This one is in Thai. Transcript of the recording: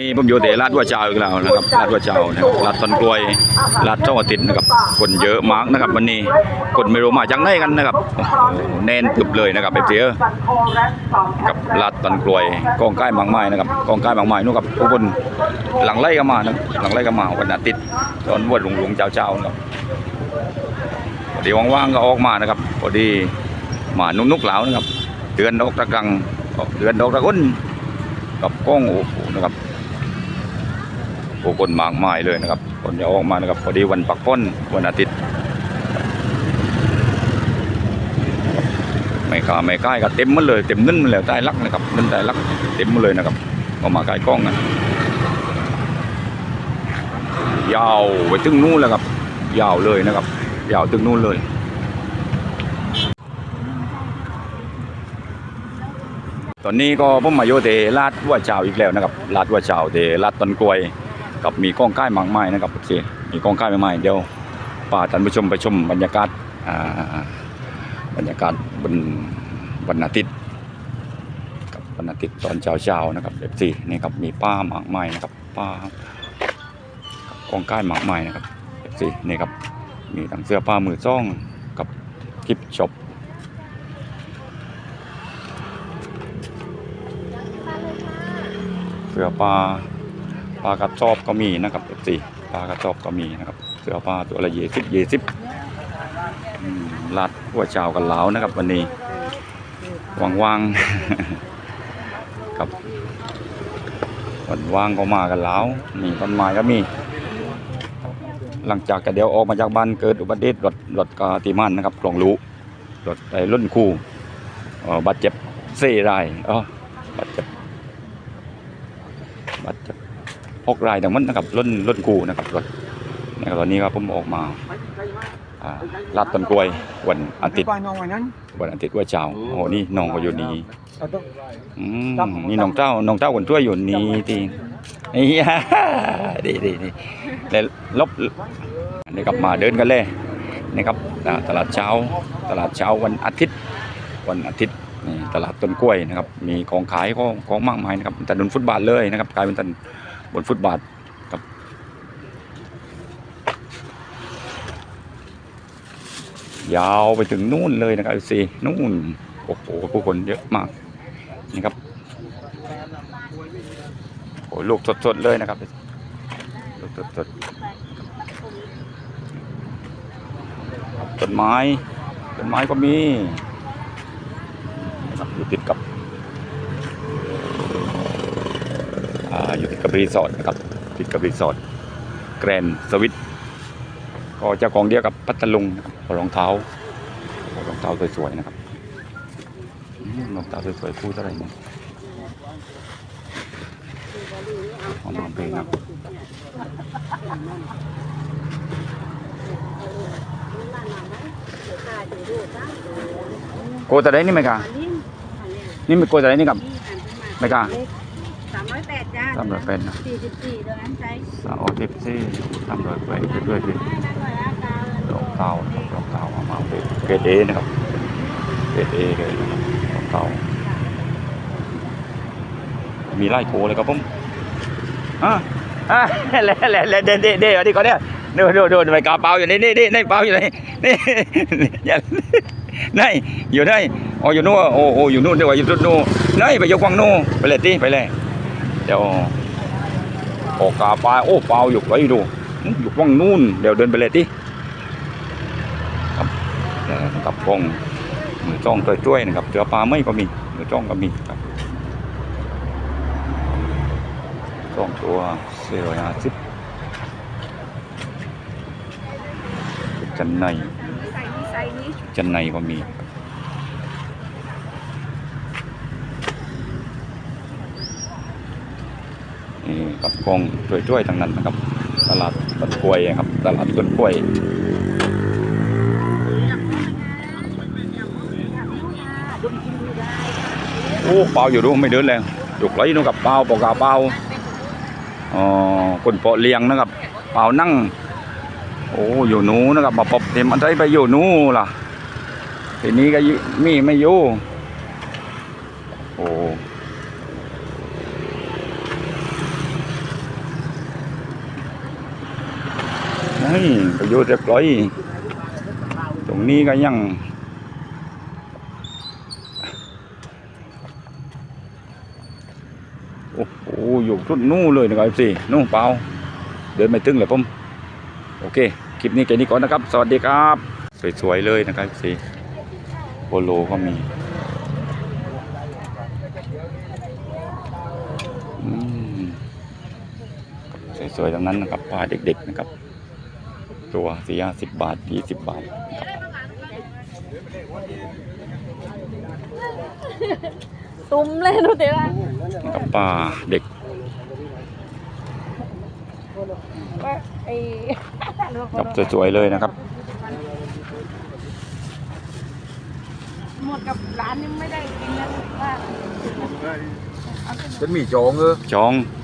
นี่ผมอยู่ที่ลาดวัวเจ้าอีกแล้วนะครับลาดวัวเจ้านะครับลาดต้นกล้วยลาดเจ้าอาทิตย์นะครับ คนเยอะมากนะครับ วันนี้คนไม่รู้มาจากไหนกันนะครับโอ้โหแน่นตึบเลยนะครับเอฟซีเออกับลาดต้นกล้วยกองใกล้บางไม้นะครับกองใกล้บางไม้นู่นครับทุกคนหลังไล่กันมานะหลังไล่กันมาวันอาทิตย์ตอนวัวหลงหลงเจ้าเจ้านะครับพอดีว่างๆก็ออกมานะครับพอดีมานุ่นุกเหลานะครับเดือนดอกตะกังเดือนดอกตะก้นกับกล้องโอ้โหนะครับ ผู้คนมากมายเลยนะครับคนจะออกมานะครับพอดีวันปักพ้นวันอาทิตย์ไม่ขาไม่ใกล้ก็เต็มหมันเลยเต็มนึ่นหมดแล้วใต้ลักนะครับนึ่นใต้ลักเต็มหมดเลยนะครับออกมาใกลกล้องนะยาวไปถึงนู่นแล้วครับ ยาวเลยนะครับ ยาวถึงนู่นเลยตอนนี้ก็ผมมาโยเตลาดวัวเจ้าอีกแล้วนะครับลาดวัวเจ้าเตลาดต้นกล้วย กับมีกล้องใกล้มากมายนะครับโอเคมีกล้องใกล้มากมายเดี๋ยวป่าท่านผู้ชมไปชมบรรยากาศอ่าบรรยากาศบนวันอาทิตย์กับวันอาทิตย์ตอนเช้าเช้าๆนะครับเอฟซีนี่ครับมีป้ามากมายนะครับป้ากับกล้องใกล้มากมายนะครับเอฟซีนี่ครับมีทั้งเสื้อผ้ามือซ่องกับกิฟช็อปเสื้อผ้า ปลากระสอบก็มีนะครับเอฟซีปลากระสอบก็มีนะครับ เสือผ้าตัวละเยสิบเยสิบลาดหัวเจ้ากันเหลานะครับ วันนี้ว่างๆครับวันว่างก็มากันเหลามีต้นไม้ก็มี หลังจากกเดียวออกมาจากบ้านเกิดอุบัติเหตุรถรถกาติมันนะครับกล่องรู้รถไอ้รุ่นคู่บาดเจ็บเสี่รายเออบาดเจ็บบาดเจ็บ หกรายดังนั้นนะครับรุ่นรุ่นกูนะครับรถนะครับตอนนี้ครับผมออกมาลาดต้นกล้วยวันอาทิตย์วันอาทิตย์ว่าเช้าโอ้โหนี่น้องก็อยู่นี่เราต้องอืมนี่น้องเจ้าน้องเจ้าคนช่วยอยู่นี่ทีนี่ดีดีดีแล้วลบนี่กลับมาเดินกันเลยนะครับตลาดเช้าตลาดเช้าวันอาทิตย์วันอาทิตย์นี่ตลาดต้นกล้วยนะครับมีของขายของของมากมายนะครับถนนฟุตบาทเลยนะครับกลายเป็นถนน บนฟุตบาทครับ ยาวไปถึงนู่นเลยนะครับสินู่น โอ้โห ผู้คนเยอะมากนี่ครับโอ้ลูกสดๆเลยนะครับลูกสดๆต้นไม้ต้นไม้ก็มีนะครับอยู่ติดกับ อยู่ติดกับรีสอร์ทนะครับติดกับรีสอร์ทแกรนสวิตก็เจ้าของเดียวกับพัทลุงนะครับรองเท้ารองเท้าสวยๆนะครับรองเท้าสวยๆพูดอะไรเนี่ยหอมเพลงครับโกตะไดนี่ไหมกะนี่ไม่โกตะไดนี่กับไม่กะ สามร้อยแปดจ้าสามร้อยแปดนะ สี่สิบสี่เดือนนั้นใช้สาวทิปซี่สามร้อยแปดเรื่อยๆพี่รองเท้านะครับรองเท้าเอามาเป็นเกรดเอนะครับเกรดเอเลยนะครับรองเท้ามีไล่โกเลยครับผมอะอะแล้วแล้วแล้วเด่นเด่นเด่นอันนี้ก่อนเนี่ยดูดูดูไปกาเปาอยู่นี่นี่นี่นี่เปาอยู่นี่นี่อย่านี่อยู่นี่อ๋ออยู่นู่นโอ้โหอยู่นู่นเดี๋ยวอยู่นู่นนู่นนี่ไปยกวังนู่นไปเลยตีไปเลย เดี๋ยวออกกาปลาโอ้เปาอยู่ไว้ดูอยู่วังนู่นเดี๋ยวเดินไปเลยตีครับเดี๋ยวกับกล้องมือจ้องตัวช่วยนะครับเสือปลาไม่ก็มีมือจ้องก็มีครับสองตัวสี่ร้อยห้าสิบชุดจันในใส่นี้ใส่นี้ชุดจันในก็มี นี่กับกองช่วยๆทั้งนั้นนะครับ ตลาดต้นกล้วยครับ ตลาดต้นกล้วยโอ้เปล่าอยู่ดูไม่เดินเลยจุกไหลนู่นกับเปล่าปอกกาเปล่าอ๋อคนเปาะเลียงนะครับเปล่านั่ง โอ้อยู่นู้นะครับมาปบเต็มอันใดไปอยู่นู้ล่ะทีนี้ก็มีไม่อยู่โอ้ ก็อยู่เรียบร้อย ตรงนี้ก็ยัง โอ้โหอยู่สุดนู่นเลยนะครับสินู่นเปล่าเดินไม่ถึงเลยผม โอเค คลิปนี้แค่นี้ก่อนนะครับ สวัสดีครับ สวยๆเลยนะครับสิโปโลก็มีสวยๆทั้งนั้นนะครับปลาเด็กๆนะครับ ตัวสี่ห้าสิบบาทยี่สิบบาทนะครับตุ้มเลยดูเดี๋ยวกับปลาเด็กไอ้กับสวยๆเลยนะครับ หมดกับร้านนี้ไม่ได้กินแล้วว่าเป็นหมี่จองเออจองเ